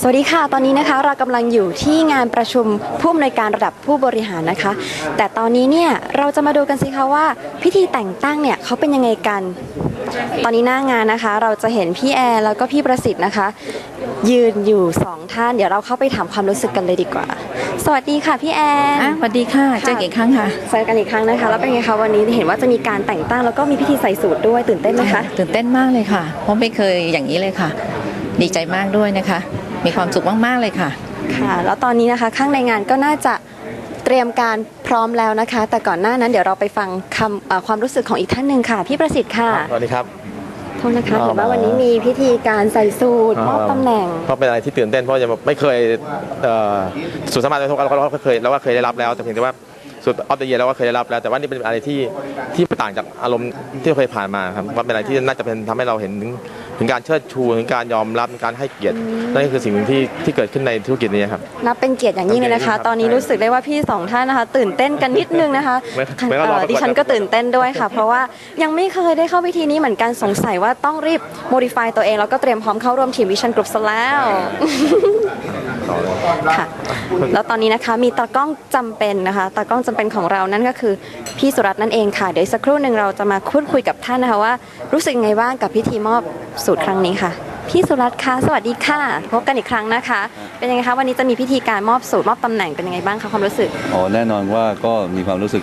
สวัสดีค่ะ ตอนนี้นะคะเรากำลังอยู่ที่งานประชุมผู้อำนวยการระดับผู้บริหารนะคะ แต่ตอนนี้เนี่ยเราจะมาดูกันสิคะว่าพิธีแต่งตั้งเนี่ยเขาเป็นยังไงกัน ตอนนี้หน้างานนะคะ เราจะเห็นพี่แอร์แล้วก็พี่ประสิทธิ์นะคะ ยืนอยู่สองท่าน เดี๋ยวเราเข้าไปถามความรู้สึกกันเลยดีกว่า สวัสดีค่ะพี่แอร์อะสวัสดีค่ะเจอกันอีกครั้งค่ะเจอกันอีกครั้งนะคะ แล้วเป็นไงคะวันนี้เห็นว่าจะมีการแต่งตั้งแล้วก็มีพิธีใส่สูตรด้วยตื่นเต้นไหมคะตื่นเต้นมากเลยค่ะเพราะไม่เคยอย่างนี้เลยค่ะ ดีใจมากด้วยนะคะ มีความสุขมากๆเลยค่ะ ค่ะ แล้วตอนนี้นะคะข้างในงานก็น่าจะเตรียมการพร้อมแล้วนะคะ แต่ก่อนหน้านั้นเดี๋ยวเราไปฟังคำเอ่อความรู้สึกของอีกท่านหนึ่งค่ะ พี่ประสิทธิ์ค่ะสวัสดีครับโทษนะคะอ๋อเห็นว่าวันนี้มีพิธีการใส่สูตรมอบตำแหน่งเพราะเป็นอะไรที่ตื่นเต้นเพราะยังไม่เคยเอ่อสุดสามารถทุกเราก็เคยเราก็เคยได้รับแล้ว แต่เพียงแต่ว่าสุดออฟเดอะเยียเราก็เคยได้รับแล้ว แต่ว่านี่เป็นอะไรที่ที่ต่างจากอารมณ์ที่เราเคยผ่านมาครับว่าเป็นอะไรที่น่าจะเป็นทำให้เราเห็นถึง ถึงการเชิดชูถึงการยอมรับการให้เกียรตินั่นก็คือสิ่งหนึ่งที่ที่เกิดขึ้นในธุรกิจนี้ครับนับเป็นเกียรติอย่างยิ่งเลยนะคะครับตอนนี้รู้สึกได้ว่าพี่สองท่านนะคะ ตื่นเต้นกันนิดนึงนะคะไม่ไม่ก็รอเอ่อประกวดดิฉันก็ตื่นเต้นด้วยค่ะ เพราะว่ายังไม่เคยได้เข้าพิธีนี้เหมือนกันสงสัยว่าต้องรีบ modify ตัวเองแล้วก็เตรียมพร้อมเข้าร่วมทีมวิชั่นกรุ๊ปซะแล้ว ค่ะ แล้วตอนนี้นะคะมีตากล้องจำเป็นนะคะตากล้องจำเป็นของเรานั่นก็คือพี่สุรัตน์นั่นเองค่ะ เดี๋ยวอีกสักครู่หนึ่งเราจะมาพูดคุยกับท่านนะคะว่า รู้สึกยังไงบ้างกับพิธีมอบสูตรครั้งนี้ค่ะ พี่สุรัตน์คะสวัสดีค่ะ พบกันอีกครั้งนะคะ เป็นยังไงคะวันนี้จะมีพิธีการมอบสูตรมอบตำแหน่งเป็นยังไงบ้างคะความรู้สึก อ๋อแน่นอนว่าก็มีความรู้สึก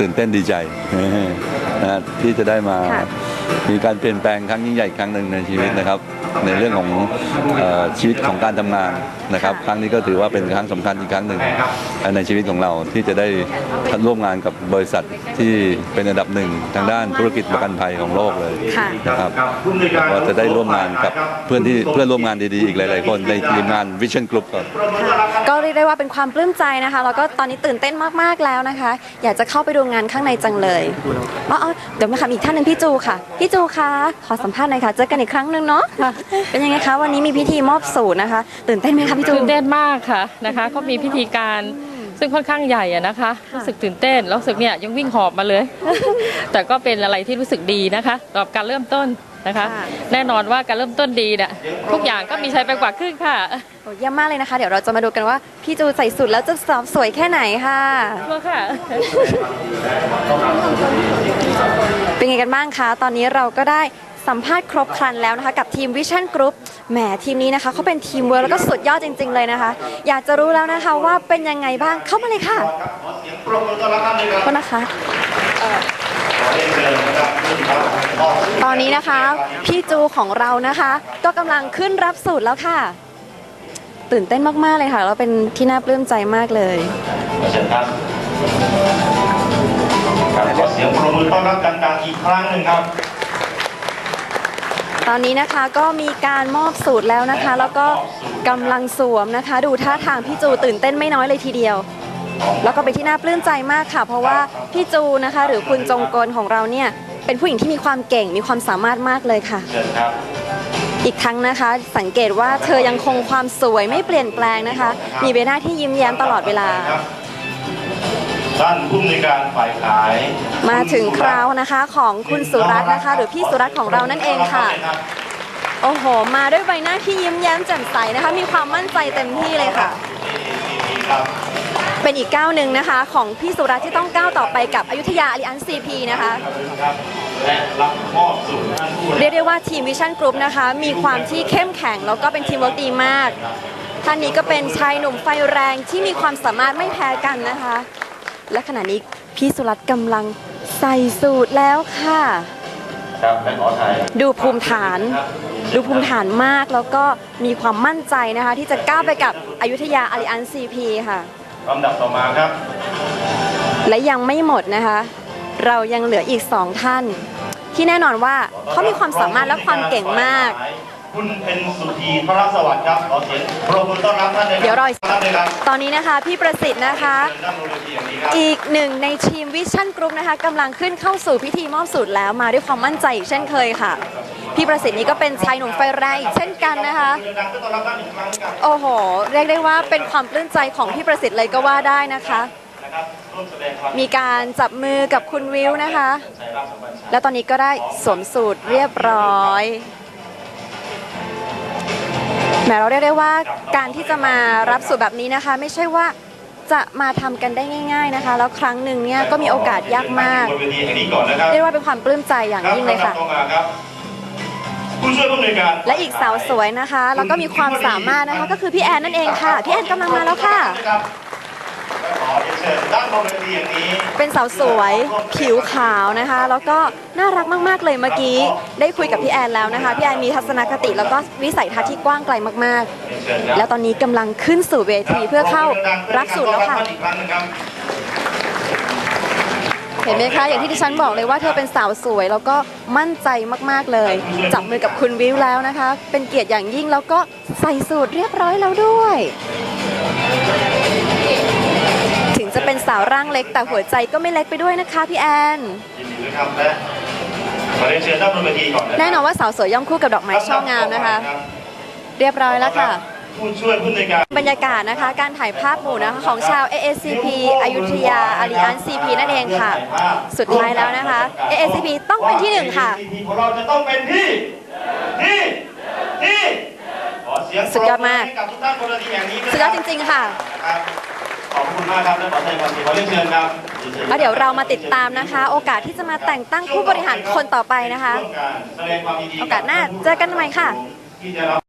ตื่นเต้นดีใจ นะฮะที่จะได้มา ค่ะ มีการเปลี่ยนแปลงครั้งยิ่งใหญ่ครั้งหนึ่งในชีวิตนะครับ ในเรื่องของเออชีวิตของการทำงานนะครับครั้งนี้ก็ถือว่าเป็นครั้งสำคัญอีกครั้งหนึ่งในชีวิตของเราที่จะได้ร่วมงานกับบริษัทที่เป็นอันดับหนึ่งทางด้านธุรกิจประกันภัยของโลกเลยค่ะนะครับแล้วก็จะได้ร่วมงานกับเพื่อนที่เพื่อนร่วมงานดีๆอีกหลาย ๆ คนในทีมงาน Vision Group ครับก็เรียกได้ว่าเป็นความปลื้มใจนะคะแล้วก็ตอนนี้ตื่นเต้นมากๆแล้วนะคะ อยากจะเข้าไปดูงานข้างในจังเลยอ๋ออ๋อเดี๋ยวมาค่ะอีกท่านหนึ่งพี่จูค่ะ พี่จูคะขอสัมภาษณ์หน่อยค่ะเจอกันอีกครั้งหนึ่งเนาะเป็นยังไงคะ วันนี้มีพิธีมอบสูตรนะคะ ตื่นเต้นไหมคะพี่จูตื่นเต้นมากค่ะนะคะก็มีพิธีการซึ่งค่อนข้างใหญ่อะนะคะ รู้สึกตื่นเต้นแล้วรู้สึกเนี่ยยังวิ่งหอบมาเลย แต่ก็เป็นอะไรที่รู้สึกดีนะคะสำหรับการเริ่มต้นนะคะค่ะแน่นอนว่าการเริ่มต้นดีเนี่ยทุกอย่างก็มีชัยไปกว่าครึ่งค่ะโอ้เยี่ยมมากเลยนะคะ เดี๋ยวเราจะมาดูกันว่าพี่จูใส่สูตรแล้วจะสาวสวยแค่ไหนค่ะชัวร์ค่ะ เป็นไงกันบ้างคะ ตอนนี้เราก็ได้ สัมภาษณ์ครบครันแล้วนะคะ กับทีม Vision Group แหมทีมนี้นะคะเขาเป็นทีมเวิร์แล้วก็สุดยอดจริง ๆ เลยนะคะ อยากจะรู้แล้วนะคะว่าเป็นยังไงบ้างเข้ามาเลยค่ะก็นะคะเอ่อตอนนี้นะคะ พี่จูของเรานะคะ ก็กำลังขึ้นรับสูตรแล้วค่ะ ตื่นเต้นมากๆเลยค่ะแล้วเป็นที่น่าปลื้มใจมากเลยขอเสียงปรบมือต้อนรับดังอีกครั้งหนึ่งครับ ตอนนี้นะคะก็มีการมอบสูตรแล้วนะคะ แล้วก็กำลังสวมนะคะ ดูท่าทางพี่จูตื่นเต้นไม่น้อยเลยทีเดียว แล้วก็เป็นที่น่าปลื้มใจมากค่ะ เพราะว่าพี่จูนะคะ หรือคุณจงกลของเราเนี่ยเป็นผู้หญิงที่มีความเก่งมีความสามารถมากเลยค่ะเชิญครับอีกทั้งนะคะ สังเกตว่าเธอยังคงความสวยไม่เปลี่ยนแปลงนะคะ มีใบหน้าที่ยิ้มแย้มตลอดเวลา ท่านผู้อำนวยการฝ่ายขาย มาถึงคราวนะคะของคุณสุรัตน์นะคะ หรือพี่สุรัตน์ของเรานั่นเองค่ะ โอ้โห มาด้วยใบหน้าที่ยิ้มแย้มแจ่มใสนะคะ มีความมั่นใจเต็มที่เลยค่ะครับเป็นอีกก้าวหนึ่งนะคะ ของพี่สุรัตน์ที่ต้องก้าวต่อไปกับอยุธยาอาริอันซีพีนะคะครับและรับมอบสูตรท่านผู้เรียกได้ว่าทีมวิชั่นกรุ๊ปนะคะ มีความที่เข้มแข็งแล้วก็เป็นทีมเวิร์กดีมากท่านนี้ก็เป็นชายหนุ่มไฟแรงที่มีความสามารถไม่แพ้กันนะคะ และขณะนี้พี่สุรัตน์กำลังใส่สูตรแล้วค่ะ ครับและขอถ่ายดูภูมิฐาน ดูภูมิฐานมากแล้วก็มีความมั่นใจนะคะ ที่จะก้าวไปกับอยุธยาอาริอันซีพีค่ะลำดับต่อมาครับ และยังไม่หมดนะคะ เรายังเหลืออีกสองท่าน ที่แน่นอนว่าเขามีความสามารถและความเก่งมาก คุณเป็นสุธีพระสวัสดิ์ครับขอเสียงปรบมือต้อนรับท่านเลยคบเดี๋ยวรออีกต้อนรับเลยครับตอนนี้นะคะพี่ประสิทธิ์นะคะเชิญนั่งบนเวทีอย่างนี้ครับอีกหนึ่งในทีมวิชั่นกรุ๊ปนะคะกำลังขึ้นเข้าสู่พิธีมอบสูตรแล้วมาด้วยความมั่นใจอีกเช่นเคยค่ะ พี่ประสิทธิ์นี้ก็เป็นชายหนุ่มไฟแรงอีกเช่นกันนะคะดังๆก็ต้อนรับท่านอีกครั้งครับโอ้โห เรียกได้ว่าเป็นความปลื้มใจของพี่ประสิทธิ์เลยก็ว่าได้นะคะนะครับร่วมแสดงความมีการจับมือกับคุณวิวนะคะใจรักสัมพันธ์แล้วตอนนี้ก็ได้สวมสูตรเรียบร้อย แหมเราเรียกได้ว่าการที่จะมารับสูตรแบบนี้นะคะ ไม่ใช่ว่าจะมาทำกันได้ง่าย ๆนะคะ แล้วครั้งหนึ่งเนี่ยก็มีโอกาสยากมากบนเวทีแห่งนี้ก่อนนะครับเรียกว่าเป็นความปลื้มใจอย่างยิ่งเลยค่ะรับลำดับต่อมาครับผู้ช่วยผู้อำนวยการและอีกสาวสวยนะคะ แล้วก็มีความสามารถนะคะ ก็คือพี่แอนนั่นเองค่ะ พี่แอนกำลังมาแล้วค่ะ ขอเรียนเชิญด้านบนเวทีอย่างนี้ เป็นสาวสวยผิวขาวนะคะ แล้วก็น่ารักมาก ๆ เลยเมื่อกี้ได้คุยกับพี่แอนแล้วนะคะ พี่แอนมีทัศนคติแล้วก็วิสัยทัศน์ที่กว้างไกลมาก ๆ แล้วตอนนี้กำลังขึ้นสู่เวทีเพื่อเข้ารับสูตรแล้วค่ะอีกครั้งหนึ่งครับเห็นไหมคะ อย่างที่ดิฉันบอกเลยว่าเธอเป็นสาวสวย แล้วก็มั่นใจมาก ๆ เลย จับมือกับคุณวิวแล้วนะคะ เป็นเกียรติอย่างยิ่งแล้วก็ใส่สูตรเรียบร้อยแล้วด้วยถึง จะเป็นสาวร่างเล็กแต่หัวใจก็ไม่เล็กไปด้วยนะคะพี่แอนยินดีด้วยครับและขอเรียนเชิญด้านบนเวทีก่อนนะแน่นอนว่าสาวสวยย่อมคู่กับดอกไม้ช่องามนะคะ เรียบร้อยแล้วค่ะผู้ช่วยผู้อำนวยการบรรยากาศนะคะ การถ่ายภาพหมู่นะคะของชาว AACP อยุธยาอาริอัน CP นั่นเองค่ะ สุดท้ายแล้วนะคะ AACP ต้องเป็นที่หนึ่งค่ะทีของเราจะต้องเป็นที่ที่ที่ขอเสียงสุดยอดมากปรบมืให้กับทุกท่านบนเวทีแห่งนี้สุดยอดจริงๆค่ะครับ ขอบคุณมากครับและขอแสดงความยินดีขอเรียนเชิญครับแล้วเดี๋ยวเรามาติดตามนะคะ โอกาสที่จะมาแต่งตั้งผู้บริหารคนต่อไปนะคะ ร่วมกันแสดงความยินดีโอกาสหน้าเจอกันใหม่ค่ะ ที่จะรับ